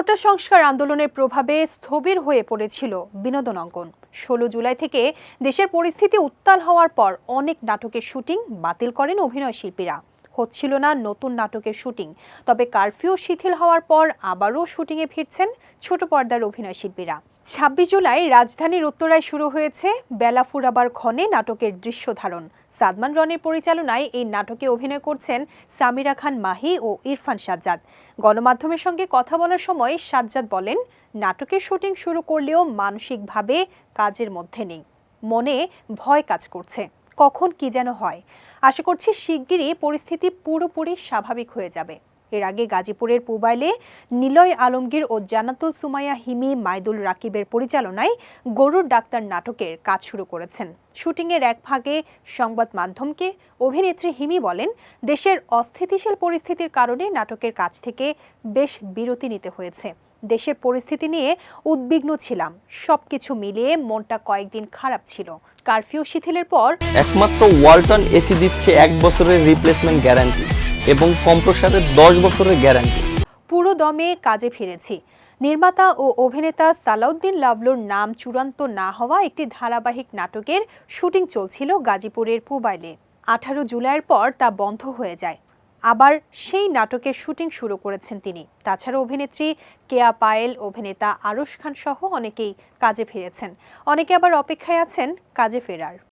কোটা সংস্কার আন্দোলনের প্রভাবে স্থবির হয়ে পড়েছিল বিনোদন অঙ্গন। ষোলো জুলাই থেকে দেশের পরিস্থিতি উত্তাল হওয়ার পর অনেক নাটকের শুটিং বাতিল করেন অভিনয় শিল্পীরা। হচ্ছিল না নতুন নাটকের শুটিং, তবে কারফিউ শিথিল হওয়ার পর আবারও শুটিংয়ে ফিরছেন ছোট পর্দার অভিনয় শিল্পীরা। ছাব্বিশ জুলাই রাজধানীর উত্তরায় শুরু হয়েছে বেলা ফুরাবার ক্ষণে নাটকের দৃশ্য ধারণ। সাদমান রনের পরিচালনায় এই নাটকে অভিনয় করছেন সামিরা খান মাহি ও ইরফান সাজ্জাদ। গণমাধ্যমের সঙ্গে কথা বলার সময় সাজ্জাদ বলেন, নাটকের শুটিং শুরু করলেও মানসিকভাবে কাজের মধ্যে নেই। মনে ভয় কাজ করছে। কখন কি যেন হয়। আশা করছি শিগগিরই পরিস্থিতি পুরোপুরি স্বাভাবিক হয়ে যাবে। এর আগে গাজীপুরের পুবাইলে নিলয় আলমগীর ও জানাতুল সুমাইয়া হিমি মাইদুল রাকিবের পরিচালনায় গরুর ডাক্তার নাটকের কাজ শুরু করেছেন। শুটিংয়ের এক ভাগে সংবাদ মাধ্যমকে অভিনেত্রী হিমি বলেন, দেশের অস্থিতিশীল পরিস্থিতির কারণে নাটকের কাজ থেকে বেশ বিরতি নিতে হয়েছে। দেশের পরিস্থিতি নিয়ে উদ্বিগ্ন ছিলাম। সবকিছু মিলিয়ে মনটা কয়েকদিন খারাপ ছিল। কারফিউ শিথিলের পর একমাত্র ওয়ালটন এসি দিচ্ছে এক বছরের রিপ্লেসমেন্ট গ্যারান্টি এবং কম্প্রসারের দশ বছরের গ্যারান্টি। পুরো দমে কাজে ফিরেছি। নির্মাতা ও অভিনেতা সালাউদ্দিন লাভলুর নাম চূড়ান্ত না হওয়া একটি ধারাবাহিক নাটকের শুটিং চলছিল গাজীপুরের পুবাইলে। আঠারো জুলাইয়ের পর তা বন্ধ হয়ে যায়। আবার সেই নাটকের শুটিং শুরু করেছেন তিনি। তাছাড়া অভিনেত্রী কেয়া পায়েল, অভিনেতা আরুশ খান সহ অনেকেই কাজে ফিরেছেন। অনেকে আবার অপেক্ষায় আছেন কাজে ফেরার।